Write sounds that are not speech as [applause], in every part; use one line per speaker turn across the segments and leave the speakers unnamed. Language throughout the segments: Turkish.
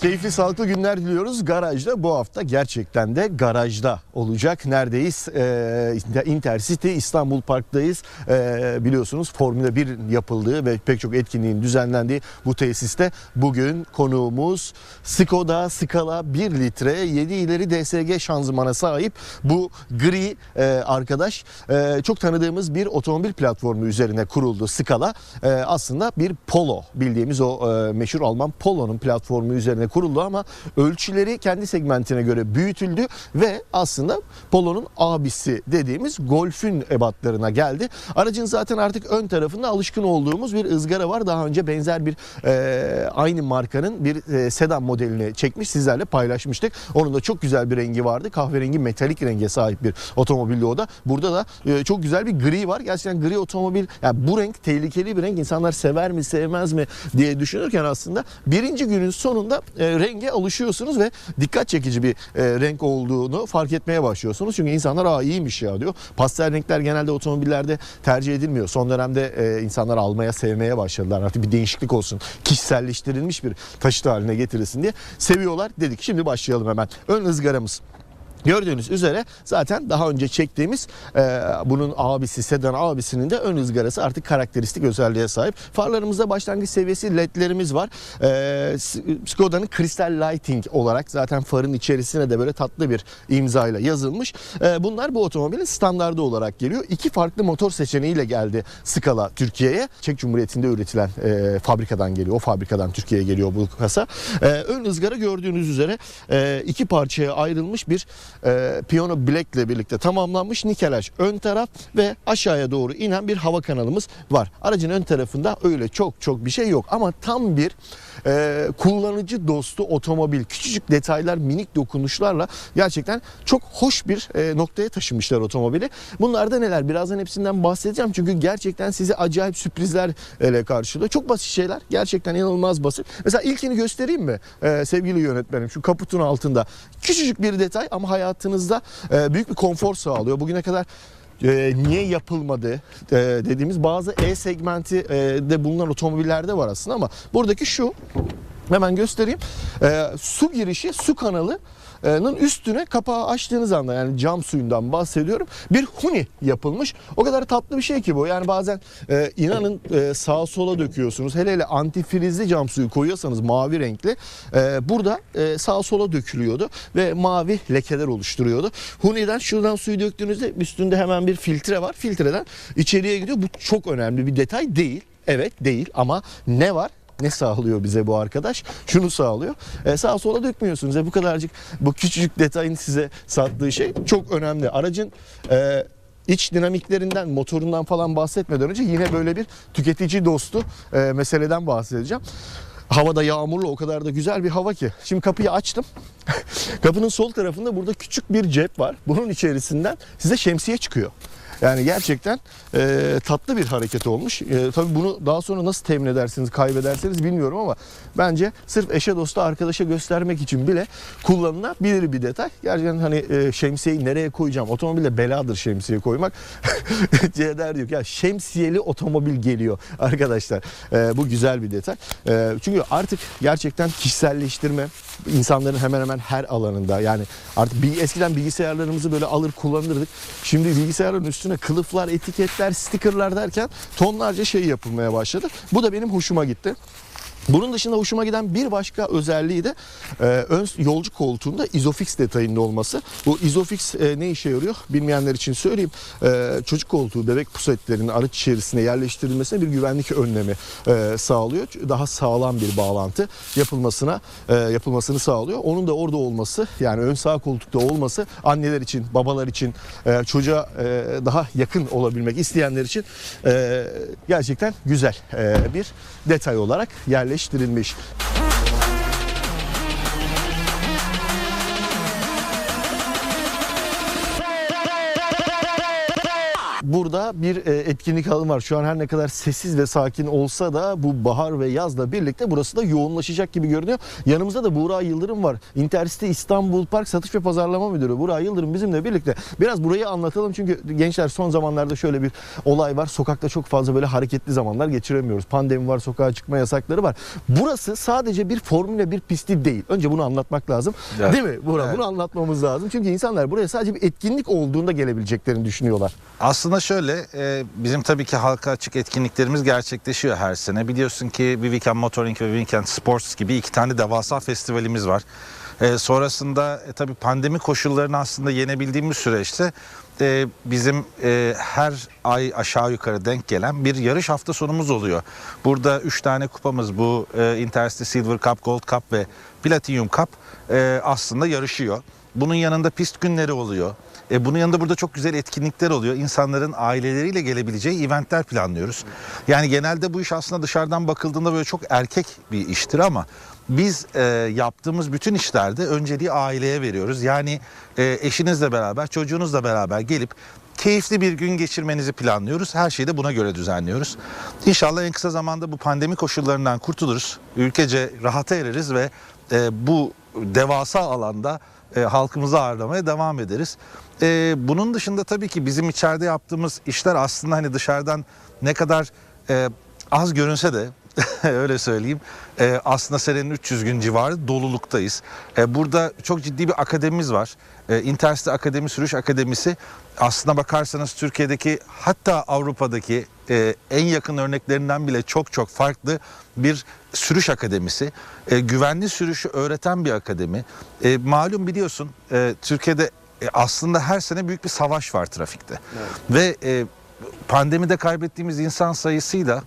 Keyifli sağlıklı günler diliyoruz. Garajda bu hafta gerçekten de garajda olacak. Neredeyiz? Ee, Intercity İstanbul Park'tayız. Ee, biliyorsunuz Formula 1 yapıldığı ve pek çok etkinliğin düzenlendiği bu tesiste bugün konuğumuz Skoda Scala 1 litre 7 ileri DSG şanzımana sahip bu gri e, arkadaş e, çok tanıdığımız bir otomobil platformu üzerine kuruldu Scala. E, aslında bir Polo bildiğimiz o e, meşhur Alman Polo'nun platformu üzerine kuruldu ama ölçüleri kendi segmentine göre büyütüldü ve aslında Polo'nun abisi dediğimiz Golf'ün ebatlarına geldi. Aracın zaten artık ön tarafında alışkın olduğumuz bir ızgara var. Daha önce benzer bir e, aynı markanın bir e, sedan modelini çekmiş sizlerle paylaşmıştık. Onun da çok güzel bir rengi vardı. Kahverengi metalik renge sahip bir otomobildi o da. Burada da e, çok güzel bir gri var. Gerçekten gri otomobil yani bu renk tehlikeli bir renk. İnsanlar sever mi sevmez mi diye düşünürken aslında birinci günün sonunda renge alışıyorsunuz ve dikkat çekici bir e, renk olduğunu fark etmeye başlıyorsunuz. Çünkü insanlar aa iyiymiş ya diyor. Pastel renkler genelde otomobillerde tercih edilmiyor. Son dönemde e, insanlar almaya sevmeye başladılar. Artık bir değişiklik olsun. Kişiselleştirilmiş bir taşıt haline getirilsin diye seviyorlar dedik. Şimdi başlayalım hemen. Ön ızgaramız. Gördüğünüz üzere zaten daha önce çektiğimiz e, bunun abisi sedan abisinin de ön ızgarası artık karakteristik özelliğe sahip. Farlarımızda başlangıç seviyesi ledlerimiz var. E, Skoda'nın Crystal Lighting olarak zaten farın içerisine de böyle tatlı bir imzayla yazılmış. E, bunlar bu otomobilin standardı olarak geliyor. İki farklı motor seçeneğiyle geldi Scala Türkiye'ye. Çek Cumhuriyeti'nde üretilen e, fabrikadan geliyor. O fabrikadan Türkiye'ye geliyor bu kasa. E, ön ızgara gördüğünüz üzere e, iki parçaya ayrılmış bir e, Piyano Black ile birlikte tamamlanmış nikelaj ön taraf ve aşağıya doğru inen bir hava kanalımız var. Aracın ön tarafında öyle çok çok bir şey yok ama tam bir e, kullanıcı dostu otomobil. Küçücük detaylar, minik dokunuşlarla gerçekten çok hoş bir e, noktaya taşımışlar otomobili. Bunlar da neler? Birazdan hepsinden bahsedeceğim çünkü gerçekten sizi acayip sürprizlerle karşılıyor. Çok basit şeyler. Gerçekten inanılmaz basit. Mesela ilkini göstereyim mi e, sevgili yönetmenim? Şu kaputun altında. Küçücük bir detay ama hayatınızda e, büyük bir konfor sağlıyor. Bugüne kadar e, niye yapılmadı e, dediğimiz bazı E segmenti de bulunan otomobillerde var aslında ama buradaki şu hemen göstereyim. Su girişi, su kanalı nın üstüne kapağı açtığınız anda yani cam suyundan bahsediyorum. Bir huni yapılmış. O kadar tatlı bir şey ki bu. Yani bazen e, inanın e, sağa sola döküyorsunuz. Hele hele antifrizli cam suyu koyuyorsanız mavi renkli. e, burada e, sağa sola dökülüyordu ve mavi lekeler oluşturuyordu. Huni'den şuradan suyu döktüğünüzde üstünde hemen bir filtre var. Filtreden içeriye gidiyor. Bu çok önemli bir detay değil. Evet değil ama ne var? Ne sağlıyor bize bu arkadaş? Şunu sağlıyor. E, sağa sola dökmüyorsunuz. E, bu kadarcık bu küçücük detayın size sattığı şey çok önemli. Aracın e, iç dinamiklerinden, motorundan falan bahsetmeden önce yine böyle bir tüketici dostu e, meseleden bahsedeceğim. Havada yağmurlu o kadar da güzel bir hava ki. Şimdi kapıyı açtım. [laughs] Kapının sol tarafında burada küçük bir cep var. Bunun içerisinden size şemsiye çıkıyor. Yani gerçekten e, tatlı bir hareket olmuş. E, tabii bunu daha sonra nasıl temin edersiniz, kaybedersiniz bilmiyorum ama bence sırf eşe dosta arkadaşa göstermek için bile kullanılabilir bir detay. Gerçekten hani e, şemsiyeyi nereye koyacağım? Otomobilde beladır şemsiye koymak. [laughs] Ceder diyor ya şemsiyeli otomobil geliyor arkadaşlar. E, bu güzel bir detay. E, çünkü artık gerçekten kişiselleştirme insanların hemen hemen her alanında yani artık bir, eskiden bilgisayarlarımızı böyle alır kullanırdık. Şimdi bilgisayarların üstüne kılıflar, etiketler, stikerler derken tonlarca şey yapılmaya başladı. Bu da benim hoşuma gitti. Bunun dışında hoşuma giden bir başka özelliği de e, ön yolcu koltuğunda izofix detayının olması. Bu izofix e, ne işe yarıyor bilmeyenler için söyleyeyim. E, çocuk koltuğu bebek pusetlerinin araç içerisine yerleştirilmesine bir güvenlik önlemi e, sağlıyor. Daha sağlam bir bağlantı yapılmasına e, yapılmasını sağlıyor. Onun da orada olması yani ön sağ koltukta olması anneler için, babalar için, e, çocuğa e, daha yakın olabilmek isteyenler için e, gerçekten güzel e, bir detay olarak yerleştirilmiş yerleştirilmiş. Burada bir e, etkinlik alanı var. Şu an her ne kadar sessiz ve sakin olsa da bu bahar ve yazla birlikte burası da yoğunlaşacak gibi görünüyor. Yanımızda da Buğra Yıldırım var. Intercity İstanbul Park Satış ve Pazarlama Müdürü. Buğra Yıldırım bizimle birlikte. Biraz burayı anlatalım çünkü gençler son zamanlarda şöyle bir olay var. Sokakta çok fazla böyle hareketli zamanlar geçiremiyoruz. Pandemi var, sokağa çıkma yasakları var. Burası sadece bir Formula 1 pisti değil. Önce bunu anlatmak lazım.
Evet.
Değil mi Buğra?
Evet.
Bunu anlatmamız lazım. Çünkü insanlar buraya sadece bir etkinlik olduğunda gelebileceklerini düşünüyorlar.
Aslında şöyle e, bizim tabii ki halka açık etkinliklerimiz gerçekleşiyor her sene. Biliyorsun ki bir Weekend Motoring ve Weekend Sports gibi iki tane devasa festivalimiz var. E, sonrasında e, tabii pandemi koşullarını aslında yenebildiğimiz süreçte e, bizim e, her ay aşağı yukarı denk gelen bir yarış hafta sonumuz oluyor. Burada üç tane kupamız bu e, Intercity Silver Cup, Gold Cup ve Platinum Cup e, aslında yarışıyor. Bunun yanında pist günleri oluyor. E, bunun yanında burada çok güzel etkinlikler oluyor. İnsanların aileleriyle gelebileceği eventler planlıyoruz. Yani genelde bu iş aslında dışarıdan bakıldığında böyle çok erkek bir iştir ama biz e, yaptığımız bütün işlerde önceliği aileye veriyoruz. Yani e, eşinizle beraber, çocuğunuzla beraber gelip keyifli bir gün geçirmenizi planlıyoruz. Her şeyi de buna göre düzenliyoruz. İnşallah en kısa zamanda bu pandemi koşullarından kurtuluruz. Ülkece rahata ereriz ve e, bu devasa alanda e, halkımızı ağırlamaya devam ederiz. E, bunun dışında tabii ki bizim içeride yaptığımız işler aslında hani dışarıdan ne kadar e, az görünse de [laughs] öyle söyleyeyim. E, aslında senenin 300 gün civarı doluluktayız. E, burada çok ciddi bir akademimiz var. E, Intercity Akademi Sürüş Akademisi aslına bakarsanız Türkiye'deki hatta Avrupa'daki e, en yakın örneklerinden bile çok çok farklı bir sürüş akademisi. E, güvenli sürüşü öğreten bir akademi. E, malum biliyorsun e, Türkiye'de e, aslında her sene büyük bir savaş var trafikte. Ve e, pandemide kaybettiğimiz insan sayısıyla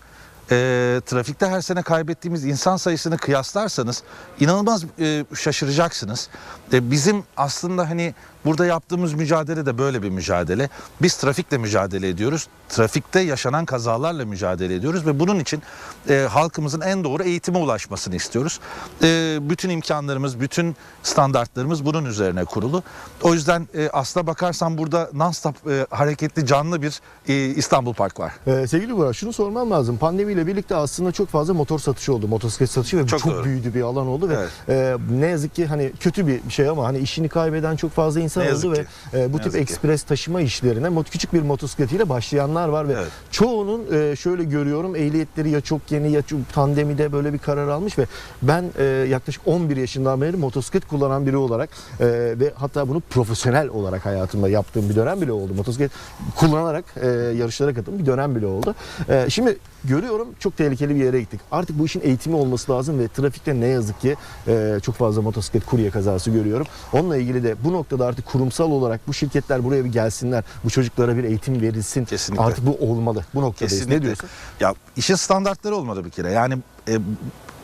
e, trafikte her sene kaybettiğimiz insan sayısını kıyaslarsanız inanılmaz e, şaşıracaksınız. E, bizim aslında hani burada yaptığımız mücadele de böyle bir mücadele. Biz trafikle mücadele ediyoruz. Trafikte yaşanan kazalarla mücadele ediyoruz ve bunun için e, halkımızın en doğru eğitime ulaşmasını istiyoruz. E, bütün imkanlarımız, bütün standartlarımız bunun üzerine kurulu. O yüzden e, aslına bakarsan burada non-stop e, hareketli canlı bir e, İstanbul Park var.
Ee, sevgili Burak şunu sormam lazım. Pandemiyle birlikte aslında çok fazla motor satışı oldu. Motosiklet satışı ve
Çok
çok,
doğru.
büyüdü bir alan oldu ve
Evet.
e, ne yazık ki hani kötü bir şey ama hani işini kaybeden çok fazla insan
Ne
oldu ve e, bu
Ne
tip
yazık ki.
ekspres taşıma işlerine küçük bir motosikletiyle başlayanlar var ve
Evet.
çoğunun e, şöyle görüyorum ehliyetleri ya çok yeni ya çok pandemide böyle bir karar almış ve ben e, yaklaşık 11 yaşından beri motosiklet kullanan biri olarak e, ve hatta bunu profesyonel olarak hayatımda yaptığım bir dönem bile oldu. Motosiklet kullanarak e, yarışlara katıldığım bir dönem bile oldu. E, şimdi görüyorum çok tehlikeli bir yere gittik. Artık bu işin eğitimi olması lazım ve trafikte ne yazık ki e, çok fazla motosiklet kurye kazası görüyorum. Onunla ilgili de bu noktada artık kurumsal olarak bu şirketler buraya bir gelsinler. Bu çocuklara bir eğitim verilsin.
Kesinlikle.
Artık bu olmalı. Bu noktadayız.
Kesinlikle.
Ne diyorsun?
Ya işin standartları olmalı bir kere. Yani e,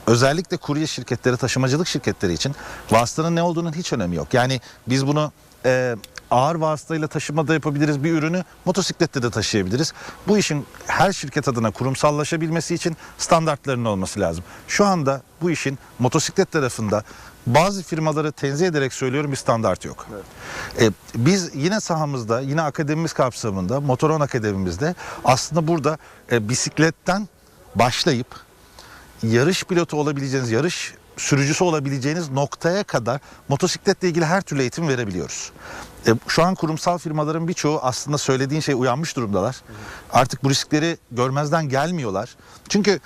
özellikle kurye şirketleri, taşımacılık şirketleri için vasıtanın ne olduğunun hiç önemi yok. Yani biz bunu e, ağır vasıtayla taşımada yapabiliriz bir ürünü motosiklette de taşıyabiliriz. Bu işin her şirket adına kurumsallaşabilmesi için standartların olması lazım. Şu anda bu işin motosiklet tarafında bazı firmaları tenzih ederek söylüyorum bir standart yok. E, biz yine sahamızda, yine akademimiz kapsamında, Motoron Akademimizde aslında burada e, bisikletten başlayıp yarış pilotu olabileceğiniz, yarış sürücüsü olabileceğiniz noktaya kadar motosikletle ilgili her türlü eğitim verebiliyoruz. E, şu an kurumsal firmaların birçoğu aslında söylediğin şey uyanmış durumdalar. Artık bu riskleri görmezden gelmiyorlar. Çünkü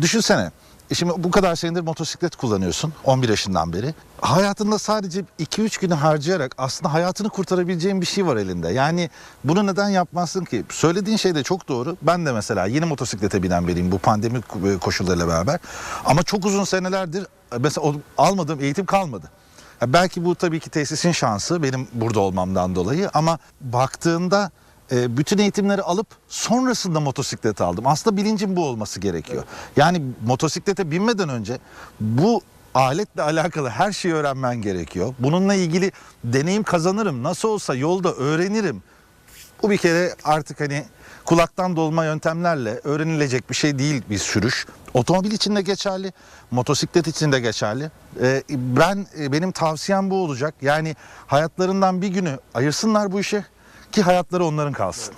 düşünsene e Şimdi bu kadar senedir motosiklet kullanıyorsun 11 yaşından beri. Hayatında sadece 2-3 günü harcayarak aslında hayatını kurtarabileceğin bir şey var elinde. Yani bunu neden yapmazsın ki? Söylediğin şey de çok doğru. Ben de mesela yeni motosiklete binen biriyim bu pandemi koşullarıyla beraber. Ama çok uzun senelerdir mesela o- almadığım eğitim kalmadı. Belki bu tabii ki tesisin şansı benim burada olmamdan dolayı ama baktığında e, bütün eğitimleri alıp sonrasında motosiklet aldım. Aslında bilincin bu olması gerekiyor. Yani motosiklete binmeden önce bu aletle alakalı her şeyi öğrenmen gerekiyor. Bununla ilgili deneyim kazanırım. Nasıl olsa yolda öğrenirim. Bu bir kere artık hani kulaktan dolma yöntemlerle öğrenilecek bir şey değil bir sürüş. Otomobil için de geçerli, motosiklet için de geçerli. Ee, ben e, benim tavsiyem bu olacak. Yani hayatlarından bir günü ayırsınlar bu işe ki hayatları onların kalsın.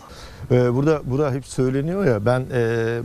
Ee, burada burada hep söyleniyor ya ben e,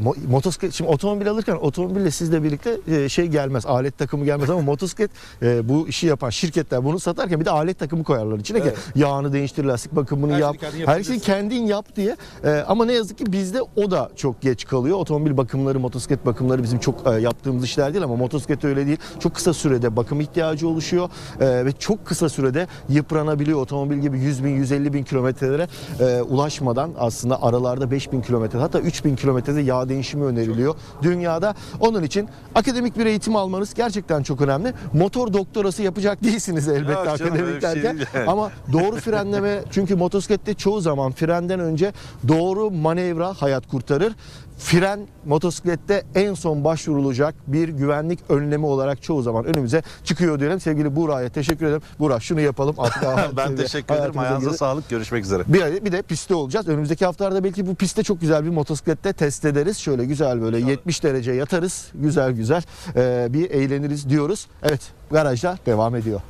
mo- motosiklet şimdi otomobil alırken otomobille sizle birlikte e, şey gelmez alet takımı gelmez ama [laughs] motosiklet e, bu işi yapan şirketler bunu satarken bir de alet takımı koyarlar içine
Evet.
ki yağını değiştir lastik bakımını
Her
yap her şeyi kendin yap diye. E, ama ne yazık ki bizde o da çok geç kalıyor. Otomobil bakımları motosiklet bakımları bizim çok e, yaptığımız işler değil ama motosiklet öyle değil. Çok kısa sürede bakım ihtiyacı oluşuyor e, ve çok kısa sürede yıpranabiliyor. Otomobil gibi 100 bin 150 bin kilometrelere e, ulaşmadan aslında aralarda 5000 kilometre hatta 3000 kilometrede yağ değişimi öneriliyor dünyada. Onun için akademik bir eğitim almanız gerçekten çok önemli. Motor doktorası yapacak değilsiniz elbette
Yok canım,
akademik
bir şey yani.
Ama doğru frenleme çünkü motosiklette çoğu zaman frenden önce doğru manevra hayat kurtarır. Fren motosiklette en son başvurulacak bir güvenlik önlemi olarak çoğu zaman önümüze çıkıyor diyelim. Sevgili Buğra'ya teşekkür ederim. Buğra şunu yapalım. Artık [laughs]
ben teşekkür ederim. Ayağınıza
girdi.
sağlık. Görüşmek üzere.
Bir, bir de pistte olacağız. Önümüzdeki haftalarda belki bu pistte çok güzel bir motosiklette test ederiz. Şöyle güzel böyle 70 derece yatarız. Güzel güzel ee, bir eğleniriz diyoruz. Evet garajda devam ediyor.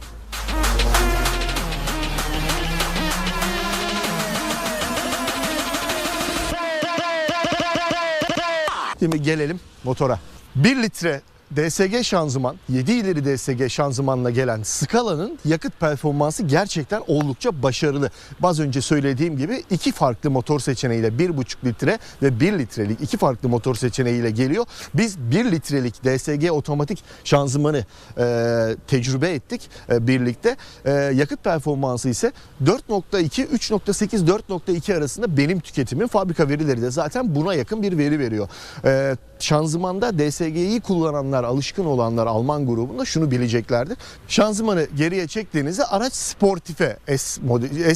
Şimdi gelelim motora. 1 litre DSG şanzıman, 7 ileri DSG şanzımanla gelen Scala'nın yakıt performansı gerçekten oldukça başarılı. Az önce söylediğim gibi iki farklı motor seçeneğiyle 1,5 litre ve 1 litrelik iki farklı motor seçeneğiyle geliyor. Biz 1 litrelik DSG otomatik şanzımanı e, tecrübe ettik e, birlikte. E, yakıt performansı ise 4.2, 3.8, 4.2 arasında benim tüketimim. Fabrika verileri de zaten buna yakın bir veri veriyor. E, şanzımanda DSG'yi kullananlar, alışkın olanlar Alman grubunda şunu bileceklerdir. Şanzımanı geriye çektiğinizde araç Sportife S,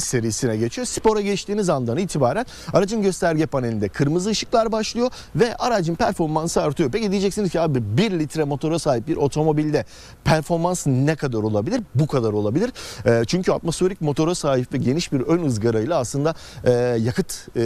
S serisine geçiyor. Spora geçtiğiniz andan itibaren aracın gösterge panelinde kırmızı ışıklar başlıyor ve aracın performansı artıyor. Peki diyeceksiniz ki abi 1 litre motora sahip bir otomobilde performans ne kadar olabilir? Bu kadar olabilir. E, çünkü atmosferik motora sahip ve geniş bir ön ızgarayla aslında e, yakıt e,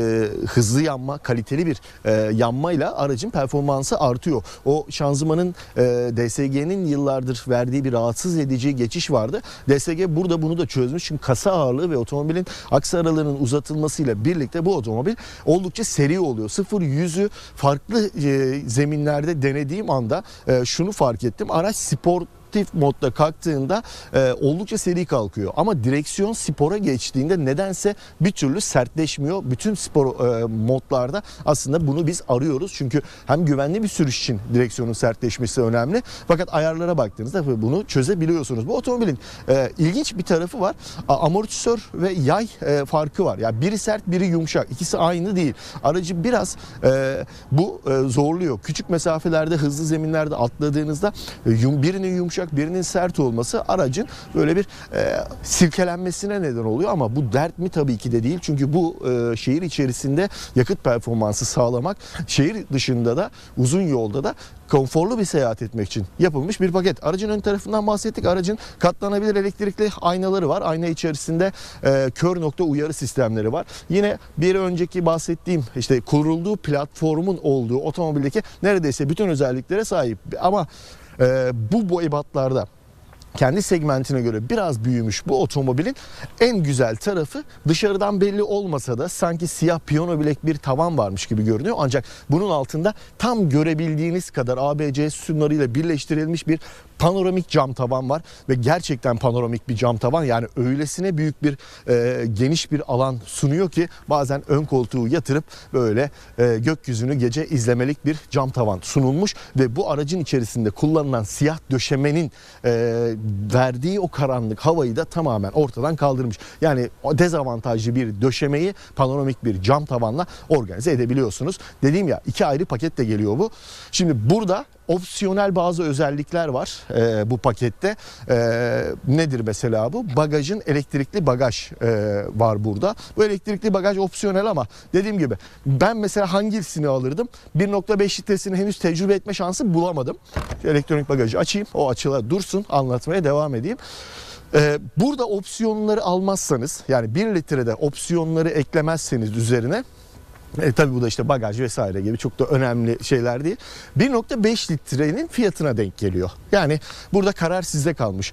hızlı yanma, kaliteli bir e, yanmayla aracın performansı artıyor. O şanzımanın e, DSG'nin yıllardır verdiği bir rahatsız edici geçiş vardı. DSG burada bunu da çözmüş. Çünkü kasa ağırlığı ve otomobilin aks aralığının uzatılmasıyla birlikte bu otomobil oldukça seri oluyor. 0-100'ü farklı e, zeminlerde denediğim anda e, şunu fark ettim. Araç spor aktif modda kalktığında e, oldukça seri kalkıyor. Ama direksiyon spora geçtiğinde nedense bir türlü sertleşmiyor. Bütün spor e, modlarda aslında bunu biz arıyoruz. Çünkü hem güvenli bir sürüş için direksiyonun sertleşmesi önemli. Fakat ayarlara baktığınızda bunu çözebiliyorsunuz. Bu otomobilin e, ilginç bir tarafı var. Amortisör ve yay e, farkı var. Yani biri sert biri yumuşak. İkisi aynı değil. Aracı biraz e, bu e, zorluyor. Küçük mesafelerde hızlı zeminlerde atladığınızda e, yum, birinin yumuşak birinin sert olması aracın böyle bir e, silkelenmesine neden oluyor ama bu dert mi tabii ki de değil. Çünkü bu e, şehir içerisinde yakıt performansı sağlamak, şehir dışında da uzun yolda da konforlu bir seyahat etmek için yapılmış bir paket. Aracın ön tarafından bahsettik. Aracın katlanabilir elektrikli aynaları var. Ayna içerisinde e, kör nokta uyarı sistemleri var. Yine bir önceki bahsettiğim işte kurulduğu platformun olduğu otomobildeki neredeyse bütün özelliklere sahip. Ama bu boyutlarda kendi segmentine göre biraz büyümüş bu otomobilin en güzel tarafı dışarıdan belli olmasa da sanki siyah piyano bilek bir tavan varmış gibi görünüyor. Ancak bunun altında tam görebildiğiniz kadar ABC sütunlarıyla birleştirilmiş bir panoramik cam tavan var ve gerçekten panoramik bir cam tavan yani öylesine büyük bir e, geniş bir alan sunuyor ki bazen ön koltuğu yatırıp böyle e, gökyüzünü gece izlemelik bir cam tavan sunulmuş ve bu aracın içerisinde kullanılan siyah döşemenin e, verdiği o karanlık havayı da tamamen ortadan kaldırmış. Yani dezavantajlı bir döşemeyi panoramik bir cam tavanla organize edebiliyorsunuz. Dediğim ya iki ayrı paketle geliyor bu. Şimdi burada opsiyonel bazı özellikler var e, bu pakette. E, nedir mesela bu? Bagajın elektrikli bagaj e, var burada. Bu elektrikli bagaj opsiyonel ama dediğim gibi ben mesela hangisini alırdım? 1.5 litresini henüz tecrübe etme şansı bulamadım. Elektronik bagajı açayım. O açıla dursun. Anlatmaya devam edeyim. Ee, burada opsiyonları almazsanız yani 1 litrede opsiyonları eklemezseniz üzerine e, tabii bu da işte bagaj vesaire gibi çok da önemli şeyler değil. 1.5 litrenin fiyatına denk geliyor. Yani burada karar sizde kalmış.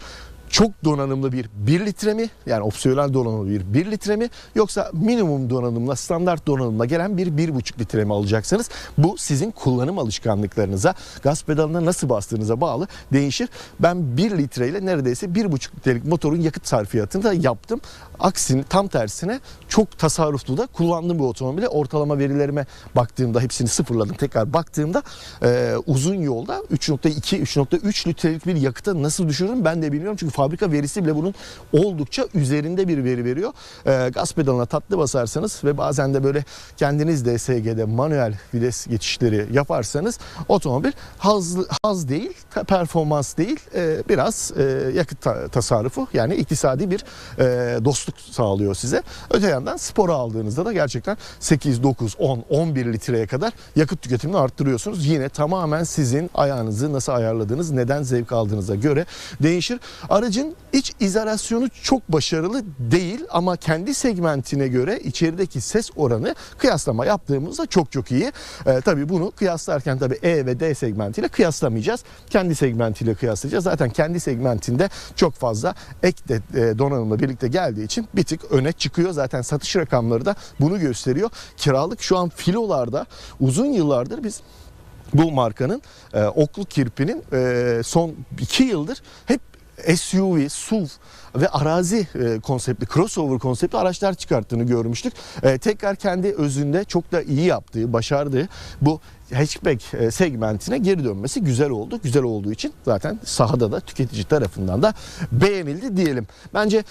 çok donanımlı bir 1 litre mi yani opsiyonel donanımlı bir 1 litre mi yoksa minimum donanımla standart donanımla gelen bir 1,5 litre mi alacaksınız? Bu sizin kullanım alışkanlıklarınıza gaz pedalına nasıl bastığınıza bağlı değişir. Ben 1 litreyle neredeyse 1,5 litrelik motorun yakıt sarfiyatını da yaptım. Aksine tam tersine çok tasarruflu da kullandığım bu otomobile ortalama verilerime baktığımda hepsini sıfırladım tekrar baktığımda e, uzun yolda 3.2 3.3 litrelik bir yakıta nasıl düşürürüm ben de bilmiyorum çünkü fabrika verisi bile bunun oldukça üzerinde bir veri veriyor. E, gaz pedalına tatlı basarsanız ve bazen de böyle kendiniz DSG'de manuel vites geçişleri yaparsanız otomobil haz, haz değil performans değil e, biraz e, yakıt ta- tasarrufu yani iktisadi bir e, dostluk sağlıyor size. Öte yandan spora aldığınızda da gerçekten 8, 9, 10, 11 litreye kadar yakıt tüketimini arttırıyorsunuz. Yine tamamen sizin ayağınızı nasıl ayarladığınız, neden zevk aldığınıza göre değişir. Aracın iç izolasyonu çok başarılı değil ama kendi segmentine göre içerideki ses oranı kıyaslama yaptığımızda çok çok iyi. Ee, tabii bunu kıyaslarken tabii E ve D segmentiyle kıyaslamayacağız. Kendi segmentiyle kıyaslayacağız. Zaten kendi segmentinde çok fazla ek de e, donanımla birlikte geldiği için bir tık öne çıkıyor. Zaten satış rakamları da bunu gösteriyor. Kiralık şu an filolarda uzun yıllardır biz bu markanın e, oklu kirpinin e, son iki yıldır hep SUV, SUV ve arazi e, konseptli, crossover konseptli araçlar çıkarttığını görmüştük. E, tekrar kendi özünde çok da iyi yaptığı, başardığı bu hatchback e, segmentine geri dönmesi güzel oldu. Güzel olduğu için zaten sahada da tüketici tarafından da beğenildi diyelim. Bence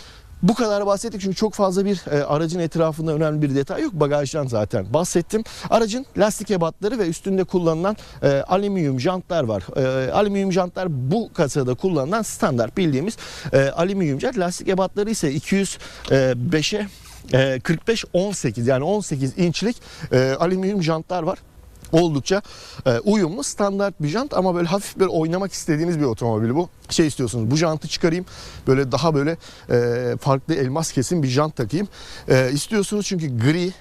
bu kadar bahsettik çünkü çok fazla bir e, aracın etrafında önemli bir detay yok. Bagajdan zaten bahsettim. Aracın lastik ebatları ve üstünde kullanılan e, alüminyum jantlar var. E, alüminyum jantlar bu kasada kullanılan standart bildiğimiz e, alüminyum jant. Lastik ebatları ise 205'e e, 45 18 yani 18 inçlik e, alüminyum jantlar var oldukça e, uyumlu standart bir jant ama böyle hafif bir oynamak istediğiniz bir otomobil bu. Şey istiyorsunuz bu jantı çıkarayım böyle daha böyle e, farklı elmas kesim bir jant takayım. E, istiyorsunuz çünkü gri,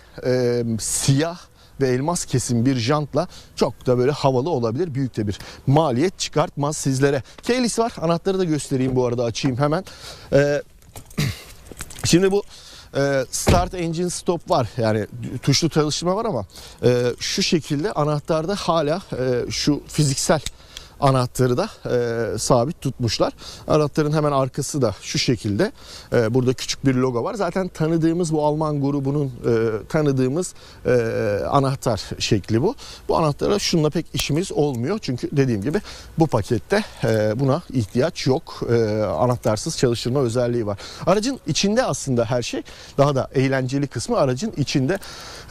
siyah ve elmas kesim bir jantla çok da böyle havalı olabilir. Büyük de bir maliyet çıkartmaz sizlere. Keyless var. Anahtarı da göstereyim bu arada açayım hemen. [clears throat] Şimdi bu e, start engine stop var. Yani tuşlu çalıştırma var ama e, şu şekilde anahtarda hala e, şu fiziksel anahtarı da e, sabit tutmuşlar. Anahtarın hemen arkası da şu şekilde. E, burada küçük bir logo var. Zaten tanıdığımız bu Alman grubunun e, tanıdığımız e, anahtar şekli bu. Bu anahtara şununla pek işimiz olmuyor. Çünkü dediğim gibi bu pakette e, buna ihtiyaç yok. E, anahtarsız çalıştırma özelliği var. Aracın içinde aslında her şey daha da eğlenceli kısmı aracın içinde.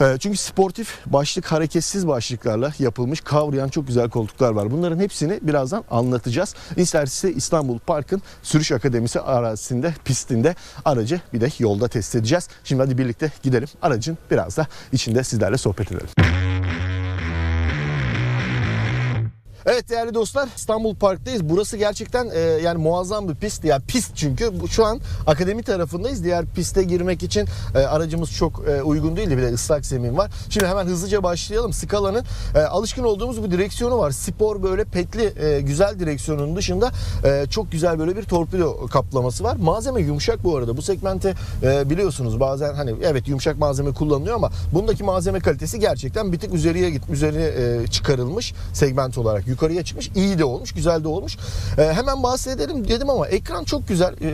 E, çünkü sportif başlık hareketsiz başlıklarla yapılmış kavrayan çok güzel koltuklar var. Bunların hepsini birazdan anlatacağız. İsterse İstanbul Park'ın sürüş akademisi arazisinde, pistinde aracı bir de yolda test edeceğiz. Şimdi hadi birlikte gidelim. Aracın biraz da içinde sizlerle sohbet edelim. Evet değerli dostlar İstanbul Park'tayız. Burası gerçekten e, yani muazzam bir pist. Ya pist çünkü şu an akademi tarafındayız. Diğer piste girmek için e, aracımız çok e, uygun değildi. Bir de ıslak zemin var. Şimdi hemen hızlıca başlayalım. Scala'nın e, alışkın olduğumuz bir direksiyonu var. Spor böyle petli e, güzel direksiyonun dışında e, çok güzel böyle bir torpido kaplaması var. Malzeme yumuşak bu arada. Bu segmente e, biliyorsunuz bazen hani evet yumuşak malzeme kullanılıyor ama bundaki malzeme kalitesi gerçekten bir tık üzeriye git üzerine e, çıkarılmış segment olarak yukarıya çıkmış. İyi de olmuş, güzel de olmuş. E, hemen bahsedelim dedim ama ekran çok güzel. E,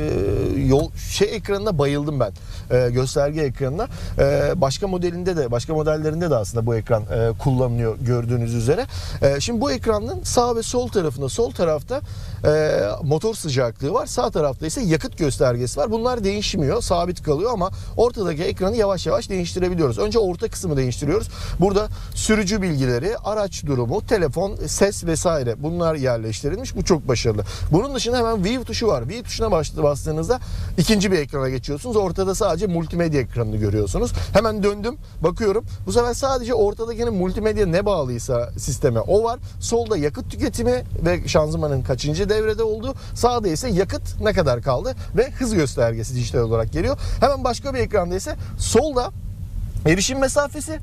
yol şey ekranına bayıldım ben. E, gösterge ekranına. E, başka modelinde de, başka modellerinde de aslında bu ekran e, kullanılıyor gördüğünüz üzere. E, şimdi bu ekranın sağ ve sol tarafında, sol tarafta e, motor sıcaklığı var. Sağ tarafta ise yakıt göstergesi var. Bunlar değişmiyor, sabit kalıyor ama ortadaki ekranı yavaş yavaş değiştirebiliyoruz. Önce orta kısmı değiştiriyoruz. Burada sürücü bilgileri, araç durumu, telefon, ses vesaire bunlar yerleştirilmiş. Bu çok başarılı. Bunun dışında hemen View tuşu var. View tuşuna bastığınızda ikinci bir ekrana geçiyorsunuz. Ortada sadece multimedya ekranını görüyorsunuz. Hemen döndüm, bakıyorum. Bu sefer sadece ortadaki multimedya ne bağlıysa sisteme o var. Solda yakıt tüketimi ve şanzımanın kaçıncı devrede olduğu. Sağda ise yakıt ne kadar kaldı ve hız göstergesi dijital olarak geliyor. Hemen başka bir ekranda ise solda erişim mesafesi,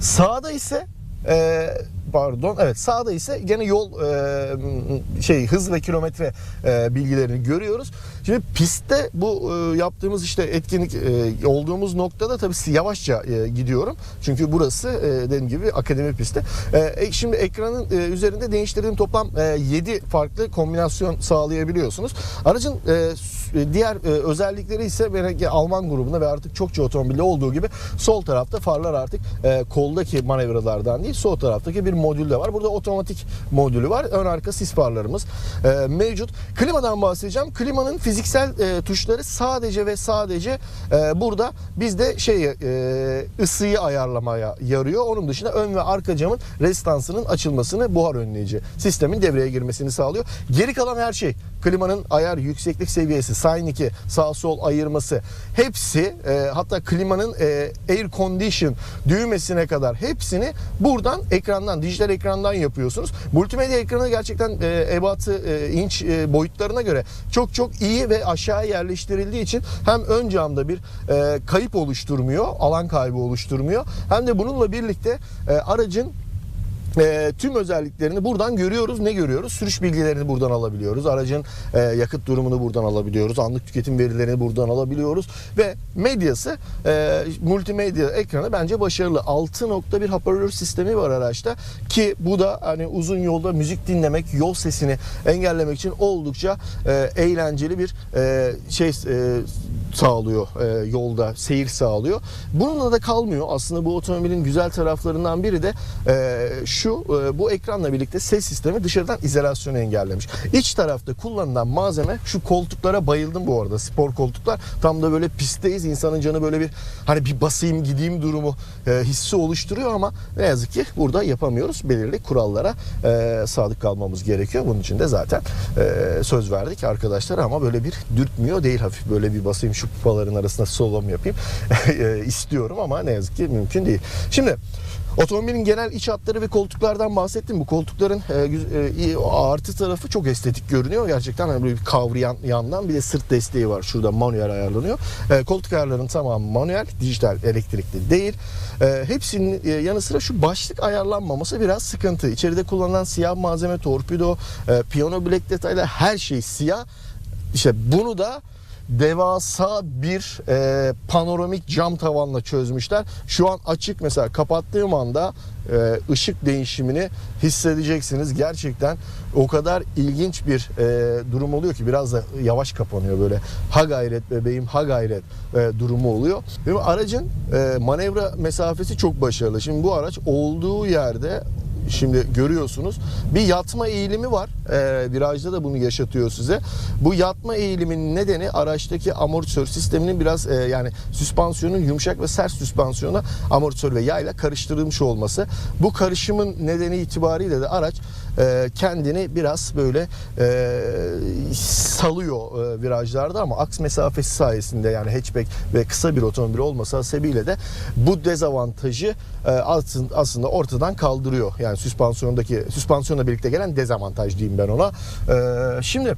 sağda ise e, pardon. Evet sağda ise gene yol e, şey hız ve kilometre e, bilgilerini görüyoruz. Şimdi pistte bu e, yaptığımız işte etkinlik e, olduğumuz noktada tabii yavaşça e, gidiyorum. Çünkü burası e, dediğim gibi akademi pisti. E, e, şimdi ekranın e, üzerinde değiştirdiğim toplam e, 7 farklı kombinasyon sağlayabiliyorsunuz. Aracın e, diğer e, özellikleri ise belki Alman grubunda ve artık çokça otomobilde olduğu gibi sol tarafta farlar artık e, koldaki manevralardan değil sol taraftaki bir modül de var. Burada otomatik modülü var. Ön arka sis farlarımız e, mevcut. Klimadan bahsedeceğim. Klimanın fiziksel e, tuşları sadece ve sadece e, burada bizde şey e, ısıyı ayarlamaya yarıyor. Onun dışında ön ve arka camın rezistansının açılmasını buhar önleyici sistemin devreye girmesini sağlıyor. Geri kalan her şey klimanın ayar yükseklik seviyesi, Sign 2, sağ sol ayırması hepsi e, hatta klimanın e, air condition düğmesine kadar hepsini buradan ekrandan dijital ekrandan yapıyorsunuz. Multimedya ekranı gerçekten e, ebatı e, inç e, boyutlarına göre çok çok iyi ve aşağı yerleştirildiği için hem ön camda bir e, kayıp oluşturmuyor, alan kaybı oluşturmuyor. Hem de bununla birlikte e, aracın e, tüm özelliklerini buradan görüyoruz. Ne görüyoruz? Sürüş bilgilerini buradan alabiliyoruz. Aracın e, yakıt durumunu buradan alabiliyoruz. Anlık tüketim verilerini buradan alabiliyoruz. Ve medyası e, multimedya ekranı bence başarılı. 6.1 hoparlör sistemi var araçta ki bu da hani uzun yolda müzik dinlemek, yol sesini engellemek için oldukça e, eğlenceli bir e, şey e, sağlıyor e, yolda seyir sağlıyor. Bununla da kalmıyor. Aslında bu otomobilin güzel taraflarından biri de e, şu e, bu ekranla birlikte ses sistemi dışarıdan izolasyonu engellemiş. İç tarafta kullanılan malzeme şu koltuklara bayıldım bu arada. Spor koltuklar. Tam da böyle pistteyiz. İnsanın canı böyle bir hani bir basayım gideyim durumu e, hissi oluşturuyor ama ne yazık ki burada yapamıyoruz. Belirli kurallara e, sadık kalmamız gerekiyor. Bunun için de zaten e, söz verdik arkadaşlar ama böyle bir dürtmüyor değil hafif böyle bir basayım şu kupaların arasında solom yapayım [laughs] e, istiyorum ama ne yazık ki mümkün değil. Şimdi Otomobilin genel iç hatları ve koltuklardan bahsettim. Bu koltukların e, e, artı tarafı çok estetik görünüyor. Gerçekten hani böyle bir kavrayan yandan bir de sırt desteği var. Şurada manuel ayarlanıyor. E, koltuk ayarlarının tamamı manuel, dijital, elektrikli değil. Hepsinin yanı sıra şu başlık ayarlanmaması biraz sıkıntı. İçeride kullanılan siyah malzeme, torpido, e, piyano bilek detayları her şey siyah. İşte bunu da devasa bir e, panoramik cam tavanla çözmüşler. Şu an açık mesela kapattığım anda e, ışık değişimini hissedeceksiniz. Gerçekten o kadar ilginç bir e, durum oluyor ki biraz da yavaş kapanıyor böyle. Ha gayret bebeğim ha gayret e, durumu oluyor. Ve aracın e, manevra mesafesi çok başarılı. Şimdi bu araç olduğu yerde Şimdi görüyorsunuz bir yatma eğilimi var. Ee, virajda da bunu yaşatıyor size. Bu yatma eğiliminin nedeni araçtaki amortisör sisteminin biraz e, yani süspansiyonun yumuşak ve sert süspansiyona amortisör ve yayla karıştırılmış olması. Bu karışımın nedeni itibariyle de araç e, kendini biraz böyle e, salıyor e, virajlarda ama aks mesafesi sayesinde yani hatchback ve kısa bir otomobil olması hasebiyle de bu dezavantajı e, aslında ortadan kaldırıyor. Yani süspansiyondaki süspansiyonla birlikte gelen dezavantaj diyeyim ben ona. E, şimdi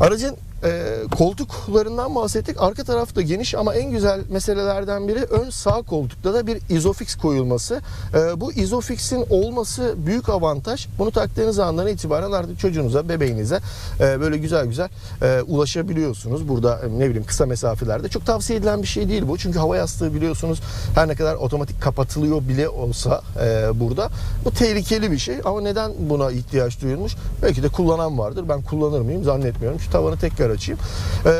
aracın e, koltuklarından bahsettik. Arka tarafta geniş ama en güzel meselelerden biri ön sağ koltukta da bir Isofix koyulması. E, bu Isofix'in olması büyük avantaj. Bunu taktığınız andan itibaren artık çocuğunuza, bebeğinize e, böyle güzel güzel e, ulaşabiliyorsunuz. Burada e, ne bileyim kısa mesafelerde. Çok tavsiye edilen bir şey değil bu. Çünkü hava yastığı biliyorsunuz her ne kadar otomatik kapatılıyor bile olsa e, burada. Bu tehlikeli bir şey ama neden buna ihtiyaç duyulmuş? Belki de kullanan vardır. Ben kullanır mıyım zannetmiyorum. Şu tavanı tekrar açayım. E,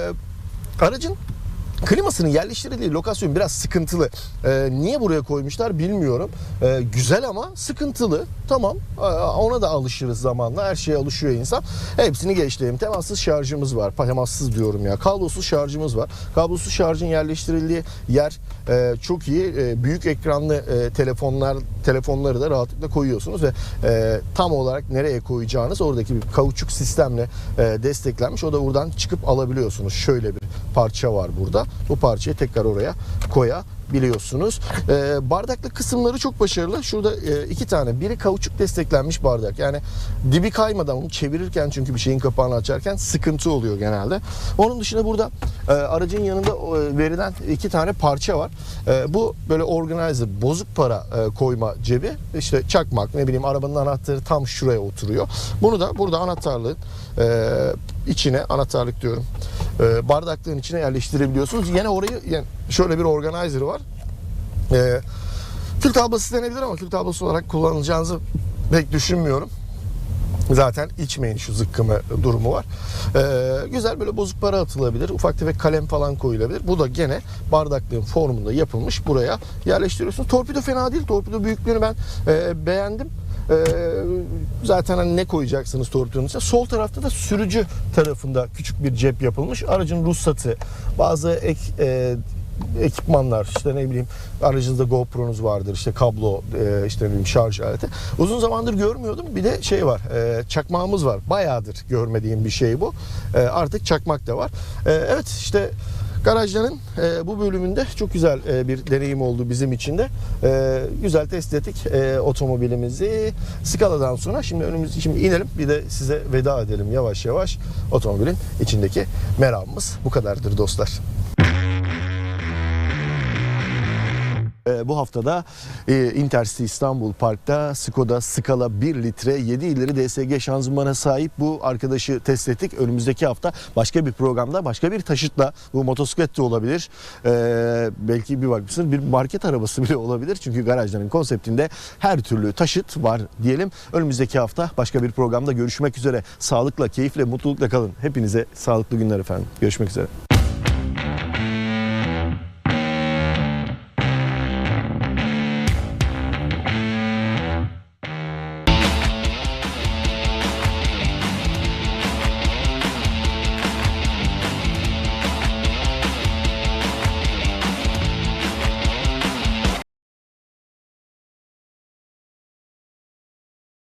aracın Klimasının yerleştirildiği lokasyon biraz sıkıntılı. Ee, niye buraya koymuşlar bilmiyorum. Ee, güzel ama sıkıntılı. Tamam ee, ona da alışırız zamanla. Her şeye alışıyor insan. Hepsini geçtiğim temassız şarjımız var. Temassız diyorum ya. Kablosuz şarjımız var. Kablosuz şarjın yerleştirildiği yer e, çok iyi. E, büyük ekranlı e, telefonlar telefonları da rahatlıkla koyuyorsunuz ve e, tam olarak nereye koyacağınız oradaki bir kauçuk sistemle e, desteklenmiş. O da buradan çıkıp alabiliyorsunuz. Şöyle bir parça var burada. Bu parçayı tekrar oraya biliyorsunuz. E, bardaklı kısımları çok başarılı. Şurada e, iki tane. Biri kauçuk desteklenmiş bardak. Yani dibi kaymadan onu çevirirken çünkü bir şeyin kapağını açarken sıkıntı oluyor genelde. Onun dışında burada e, aracın yanında e, verilen iki tane parça var. E, bu böyle organizer bozuk para e, koyma cebi. İşte çakmak ne bileyim arabanın anahtarı tam şuraya oturuyor. Bunu da burada anahtarlığın e, içine anahtarlık diyorum. E, bardaklığın içine yerleştirebiliyorsunuz. Yine orayı yani şöyle bir organizer var. E, kül tablası denebilir ama kül tablası olarak kullanılacağınızı pek düşünmüyorum. Zaten içmeyin şu zıkkımı durumu var. Ee, güzel böyle bozuk para atılabilir. Ufak tefek kalem falan koyulabilir. Bu da gene bardaklığın formunda yapılmış. Buraya yerleştiriyorsunuz. Torpido fena değil. Torpido büyüklüğünü ben e, beğendim. Ee, zaten hani ne koyacaksınız torpidonun içine? Sol tarafta da sürücü tarafında küçük bir cep yapılmış. Aracın ruhsatı, bazı ek e, ekipmanlar işte ne bileyim aracınızda GoPro'nuz vardır işte kablo e, işte ne bileyim şarj aleti. Uzun zamandır görmüyordum. Bir de şey var e, çakmağımız var. Bayağıdır görmediğim bir şey bu. E, artık çakmak da var. Evet işte Garajların e, bu bölümünde çok güzel e, bir deneyim oldu bizim için de. E, güzel test ettik e, otomobilimizi. Skala'dan sonra şimdi önümüz şimdi inelim bir de size veda edelim yavaş yavaş. Otomobilin içindeki meramımız bu kadardır dostlar. Ee, bu haftada e, Intercity İstanbul Park'ta Skoda Scala 1 litre 7 ileri DSG şanzımana sahip bu arkadaşı test ettik. Önümüzdeki hafta başka bir programda başka bir taşıtla bu motosiklet de olabilir. Ee, belki bir bakmışsın bir market arabası bile olabilir. Çünkü garajların konseptinde her türlü taşıt var diyelim. Önümüzdeki hafta başka bir programda görüşmek üzere. Sağlıkla, keyifle, mutlulukla kalın. Hepinize sağlıklı günler efendim. Görüşmek üzere.